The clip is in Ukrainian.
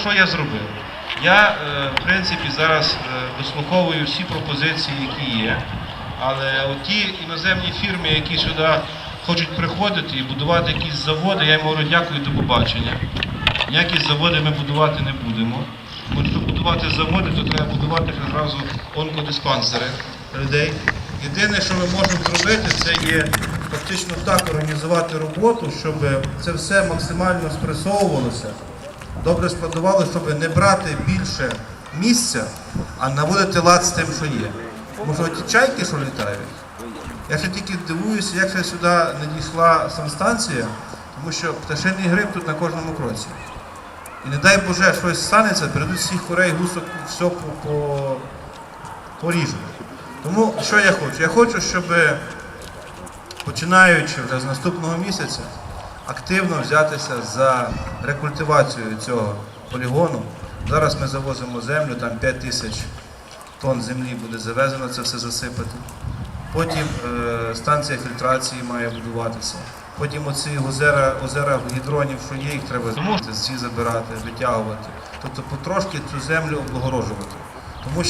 Що я зробив? Я, е, в принципі, зараз е, вислуховую всі пропозиції, які є. Але ті іноземні фірми, які сюди хочуть приходити і будувати якісь заводи, я їм говорю, дякую, до побачення. Ніякі заводи ми будувати не будемо. Щоб будувати заводи, то треба будувати одразу онкодиспансери людей. Єдине, що ми можемо зробити, це є фактично так організувати роботу, щоб це все максимально спресовувалося добре складували, щоб не брати більше місця, а наводити лад з тим, що є. Тому ті чайки, що літають, я ще тільки дивуюся, як ще сюди не дійшла санстанція, тому що пташиний гриб тут на кожному кроці. І не дай Боже, щось станеться, перейдуть всіх курей, гусок, все по, по, поріжуть. Тому що я хочу? Я хочу, щоб починаючи вже з наступного місяця, активно взятися за рекультивацію цього полігону. Зараз ми завозимо землю, там 5 тисяч тонн землі буде завезено, це все засипати. Потім е, станція фільтрації має будуватися. Потім оці озера, озера гідронів, що є, їх треба всі забирати, витягувати. Тобто потрошки цю землю облагороджувати. Тому що